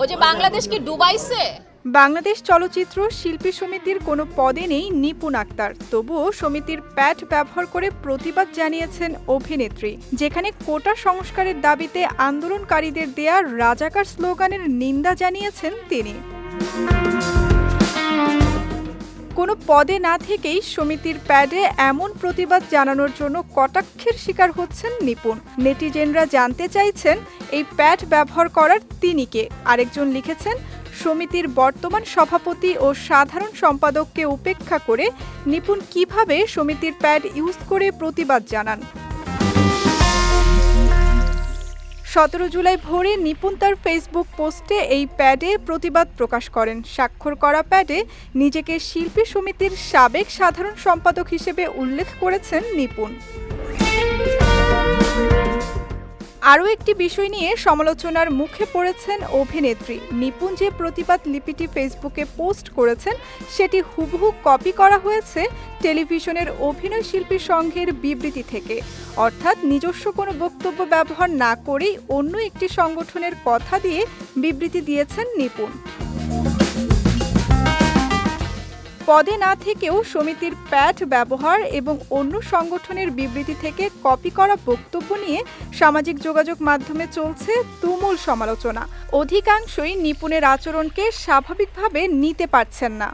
ও যে বাংলাদেশকে ডুবাইছে? বাংলাদেশ চলচ্চিত্র শিল্পী সমিতির কোনো পদে নেই নিপুণ আক্তার। তবুও সমিতির প্যাড ব্যবহার করে প্রতিবাদ জানিয়েছেন অভিনেত্রী, যেখানে কোটা সংস্কারের দাবিতে আন্দোলনকারীদের দেয়া রাজাকার স্লোগানের নিন্দা জানিয়েছেন তিনি। কোনো পদে না থেকেই সমিতির প্যাডে এমন প্রতিবাদ জানানোর জন্য কটাক্ষের শিকার হচ্ছেন নিপুণ। নেটিজেনরা জানতে চাইছেন এই প্যাড ব্যবহার করার তিনি কে। আরেকজন লিখেছেন, সমিতির বর্তমান সভাপতি ও সাধারণ সম্পাদককে উপেক্ষা করে নিপুণ কীভাবে সমিতির প্যাড ইউজ করে প্রতিবাদ জানান? সতেরো জুলাই ভোরে নিপুণ তার ফেসবুক পোস্টে এই প্যাডে প্রতিবাদ প্রকাশ করেন। স্বাক্ষর করা প্যাডে নিজেকে শিল্পী সমিতির সাবেক সাধারণ সম্পাদক হিসেবে উল্লেখ করেছেন নিপুণ। আরও একটি বিষয় নিয়ে সমালোচনার মুখে পড়েছেন অভিনেত্রী। নিপুণ যে প্রতিবাদ লিপিটি ফেসবুকে পোস্ট করেছেন, সেটি হুবহু কপি করা হয়েছে টেলিভিশনের অভিনয় শিল্পী সংঘের বিবৃতি থেকে। অর্থাৎ নিজস্ব কোনো বক্তব্য ব্যবহার না করেই অন্য একটি সংগঠনের কথা দিয়ে বিবৃতি দিয়েছেন নিপুণ। পদে না থেকেও সমিতির প্যাট ব্যবহার এবং অন্য সংগঠনের বিবৃতি থেকে কপি করা বক্তব্য নিয়ে সামাজিক যোগাযোগ মাধ্যমে চলছে তুমুল সমালোচনা। অধিকাংশই নিপুণের আচরণকে স্বাভাবিকভাবে নিতে পারছেন না।